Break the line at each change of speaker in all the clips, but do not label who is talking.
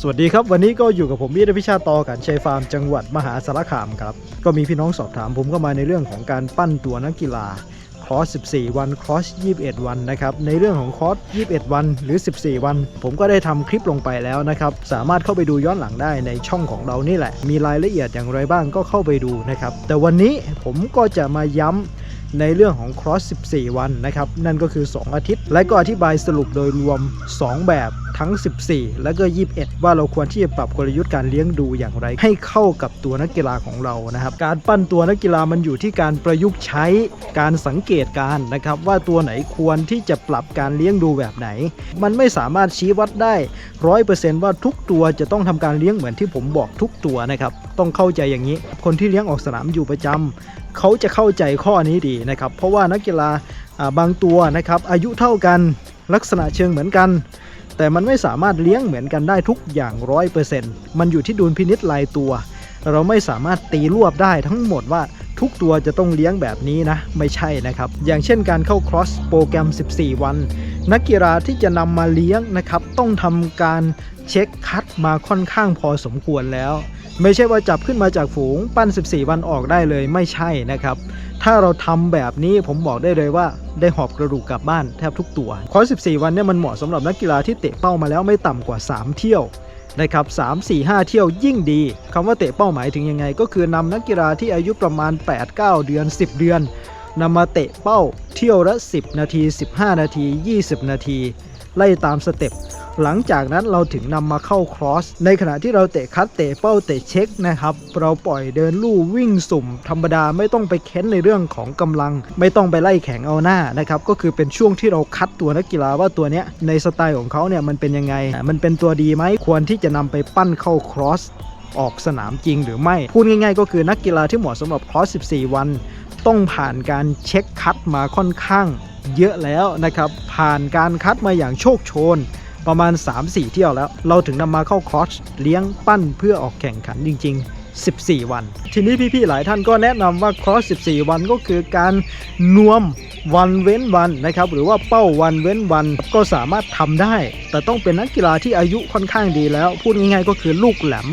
สวัสดีครับ วันนี้ก็อยู่กับผมวิทยพิชาตอกันชัยฟาร์มจังหวัดมหาสารคามครับ ก็มีพี่น้องสอบถามผมเข้ามาในเรื่องของการปั้นตัวนักกีฬาคอร์ส14 วันคอร์ส21 วันนะครับ ในเรื่องของคอร์ส21 วันหรือ 14 วัน ผมก็ได้ทำคลิปลงไปแล้วนะครับ สามารถเข้าไปดูย้อนหลังได้ในช่องของเรานี่แหละ มีรายละเอียดอย่างไรบ้างก็เข้าไปดูนะครับ แต่วันนี้ผมก็จะมาย้ำในเรื่องของ cross 14 วันนะครับ นั่นก็คือ 2 อาทิตย์ และก็อธิบายสรุปโดยรวม 2 แบบ ทั้ง 14 และก็ 21 ว่าเราควรที่จะปรับกลยุทธ์การเลี้ยงดูอย่างไร ให้เข้ากับตัวนักกีฬาของเรานะครับ การปั้นตัวนักกีฬามันอยู่ที่การประยุกต์ใช้การสังเกตการนะครับว่าตัวไหนควรที่จะปรับการเลี้ยงดูแบบไหน มันไม่สามารถชี้วัดได้ร้อยเปอร์เซนต์ว่าทุกตัวจะต้องทำการเลี้ยงเหมือนที่ผมบอกทุกตัวนะครับต้องเข้าใจอย่างนี้ คนที่เลี้ยงออกสนามอยู่ประจำเขาจะเข้าใจข้อนี้ดีนะครับ เพราะว่านักกีฬาบางตัวนะครับอายุเท่ากันลักษณะเชิงเหมือนกัน แต่มันไม่สามารถเลี้ยงเหมือนกันได้ทุกอย่างร้อยเปอร์เซ็นต์มันอยู่ที่ดุลพินิษลายตัว เราไม่สามารถตีรวบได้ทั้งหมดว่าทุกตัวจะต้องเลี้ยงแบบนี้นะ ไม่ใช่นะครับ อย่างเช่นการเข้าครอสโปรแกรม 14 วัน นักกีฬาที่จะนำมาเลี้ยงนะครับ ต้องทำการเช็คคัดมาค่อนข้างพอสมควรแล้ว ไม่ใช่ว่าจับขึ้นมาจากฝูงปั้น 14 วันออกได้เลยไม่ใช่นะครับ ถ้าเราทำแบบนี้ผมบอกได้เลยว่าได้หอบกระดูกกลับบ้านแทบทุกตัวคอร์ส14 วันเนี่ยมันเหมาะสำหรับนักกีฬาที่เตะเป้ามาแล้วไม่ต่ำกว่า 3 เที่ยวนะครับ3 4 5 เที่ยวยิ่งดีคำว่าเตะเป้าหมายถึงยังไง ก็คือนำนักกีฬาที่อายุประมาณ 8-9 เดือน 10 เดือนนำมาเตะเป้าเที่ยวละ 10 นาที 15 นาที 20 นาที ไล่ตามสเต็ปหลังจากนั้นเราถึงนำมาเข้าครอส ในขณะที่เราเตะคัดเตะเป้าเตะเช็คนะครับ เราปล่อยเดินลู่วิ่งสุ่ม ธรรมดาไม่ต้องไปเค้นในเรื่องของกำลัง ไม่ต้องไปไล่แข่งเอาหน้านะครับ ก็คือเป็นช่วงที่เราคัดตัวนักกีฬาว่าตัวเนี้ยในสไตล์ของเขาเนี่ยมันเป็นยังไง มันเป็นตัวดีไหมควรที่จะนำไปปั้นเข้าครอส ออกสนามจริงหรือไม่ พูดง่ายๆ ก็คือนักกีฬาที่เหมาะสำหรับครอส 14 วัน ต้องผ่านการเช็คคัดมาค่อนข้าง เยอะแล้วนะครับ ผ่านการคัดมาอย่างโชคโชน ประมาณ 3-4 เที่ยวแล้ว เราถึงนำมาเข้าคอร์สเลี้ยงปั้นเพื่อออกแข่งขันจริง ๆ 14 วัน ทีนี้พี่ๆ หลายท่านก็แนะนำว่าคอร์ส 14 วันก็คือการนวมวันเว้นวันนะครับ หรือว่าเป้าวันเว้นวันก็สามารถทำได้ แต่ต้องเป็นนักกีฬาที่อายุค่อนข้างดีแล้ว พูดง่ายๆก็คือลูกแหลม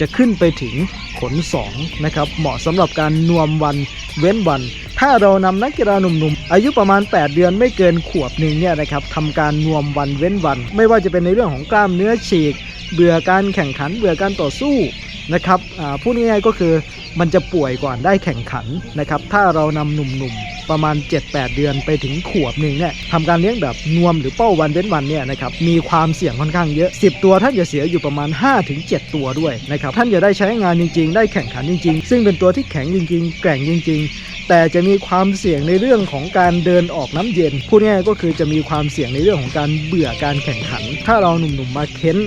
จะขึ้นไปถึง ขน2นะครับเหมาะสำหรับการนวมวันเว้นวัน ถ้าเรานำนักกีฬาหนุ่มๆ อายุประมาณ 8 เดือนไม่เกินขวบหนึ่งเนี่ยนะครับทำการนวมวันเว้นวัน ไม่ว่าจะเป็นในเรื่องของกล้ามเนื้อฉีก เบื่อการแข่งขันเบื่อการต่อสู้นะครับพูดง่ายๆก็คือ มันจะป่วยก่อนได้แข่งขันนะครับ ถ้าเรานำหนุ่มๆ ประมาณ 7-8 เดือนไปถึงขวบหนึ่งเนี่ยทำการเลี้ยงแบบนวมหรือเป้าวันเว้นวันเนี่ยนะครับ มีความเสี่ยงค่อนข้างเยอะ 10 ตัวท่านจะเสียอยู่ประมาณ 5-7 ตัวด้วยนะครับ ท่านจะได้ใช้งานจริงๆ ได้แข่งขันจริงๆ ซึ่งเป็นตัวที่แข็งจริงๆ แกร่งจริง ๆ แต่จะมีความเสี่ยงในเรื่องของการเดินออกน้ำเย็น พูดง่ายก็คือจะมีความเสี่ยงในเรื่องของการเบื่อการแข่งขัน ถ้าเราหนุ่มๆมาเค้น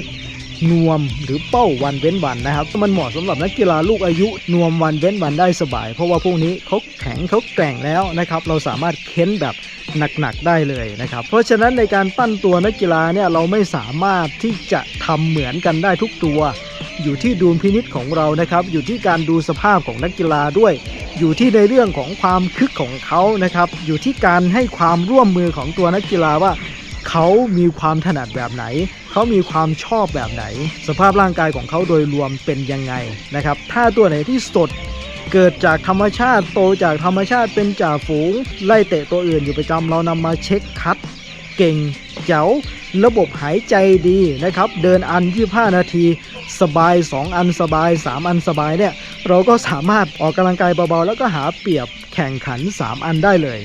นวมหรือเป้าวันเว้นวันนะครับ มันเหมาะสำหรับนักกีฬาลูกอายุนวมวันเว้นวันได้สบาย เพราะว่าพวกนี้เขาแข็งเขาแกร่งแล้วนะครับ เราสามารถเค้นแบบหนักๆได้เลยนะครับ เพราะฉะนั้นในการปั้นตัวนักกีฬาเนี่ยเราไม่สามารถที่จะทำเหมือนกันได้ทุกตัว อยู่ที่ดุลพินิษของเรานะครับ อยู่ที่การดูสภาพของนักกีฬาด้วย อยู่ที่ในเรื่องของความคึกของเขานะครับ อยู่ที่การให้ความร่วมมือของตัวนักกีฬาว่าเขามีความถนัดแบบไหน เขามีความชอบแบบไหน สภาพร่างกายของเขาโดยรวมเป็นยังไงนะครับ ถ้าตัวไหนที่สดเกิดจากธรรมชาติโตจากธรรมชาติเป็นจ่าฝูง ไล่เตะตัวอื่นอยู่ประจำเรานำมาเช็คคัด เก่งเจ๋วระบบหายใจดีนะครับ เดินอัน 25 นาที สบาย 2 อันสบาย 3 อันสบายเนี่ย เราก็สามารถออกกำลังกายเบาๆ แล้วก็หาเปรียบแข่งขัน 3 อันได้เลย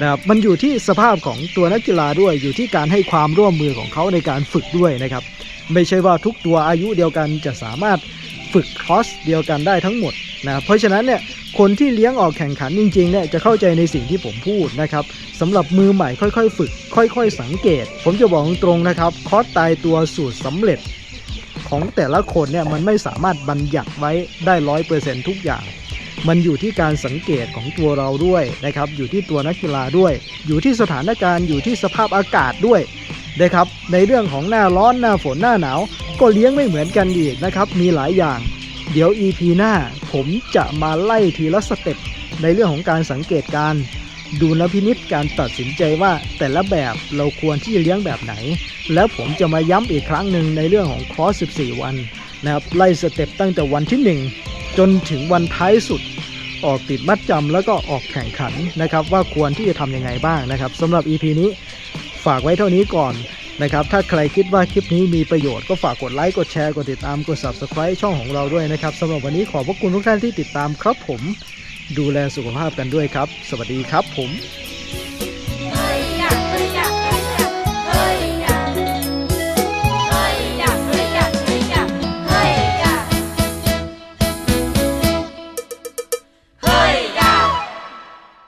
นะครับมันอยู่ที่สภาพของตัวนักกีฬาด้วย อยู่ที่การให้ความร่วมมือของเขาในการฝึกด้วยนะครับ ไม่ใช่ว่าทุกตัวอายุเดียวกันจะสามารถฝึกคอสเดียวกันได้ทั้งหมดนะเพราะฉะนั้นเนี่ยคนที่เลี้ยงออกแข่งขันจริงๆเนี่ยจะเข้าใจในสิ่งที่ผมพูดนะครับสำหรับมือใหม่ค่อยๆ ฝึก ค่อย ๆ สังเกต ผมจะบอกตรงๆนะครับ คอสตายตัวสูตรสำเร็จของแต่ละคนเนี่ยมันไม่สามารถบัญญัติไว้ได้ร้อยเปอร์เซ็นทุกอย่าง มันอยู่ที่การสังเกตของตัวเราด้วยนะครับ อยู่ที่ตัวนักกีฬาด้วย อยู่ที่สถานการณ์อยู่ที่สภาพอากาศด้วยนะครับ ในเรื่องของหน้าร้อนหน้าฝนหน้าหนาว ก็เลี้ยงไม่เหมือนกันอีกนะครับ มีหลายอย่าง เดี๋ยว EP หน้า ผมจะมาไล่ทีละสเต็ปในเรื่องของการสังเกตการดูลพินิษการตัดสินใจว่าแต่ละแบบเราควรที่จะเลี้ยงแบบไหน แล้วผมจะมาย้ำอีกครั้งหนึ่งในเรื่องของคอร์ส 14 วันนะครับไล่สเต็ปตั้งแต่วันที่ 1 จนถึงวันท้ายสุด ออกติดมัดจำแล้วก็ออกแข่งขันนะครับ ว่าควรที่จะทำยังไงบ้างนะครับสำหรับ EP นี้ฝากไว้เท่านี้ก่อนนะครับ ถ้าใครคิดว่าคลิปนี้มีประโยชน์ก็ฝากกดไลค์ กดแชร์ กดติดตาม กด Subscribe ช่องของเราด้วยนะครับสำหรับวันนี้ขอบพระคุณทุกท่านที่ติดตามครับผม ดูแลสุขภาพกันด้วยครับ สวัสดีครับผม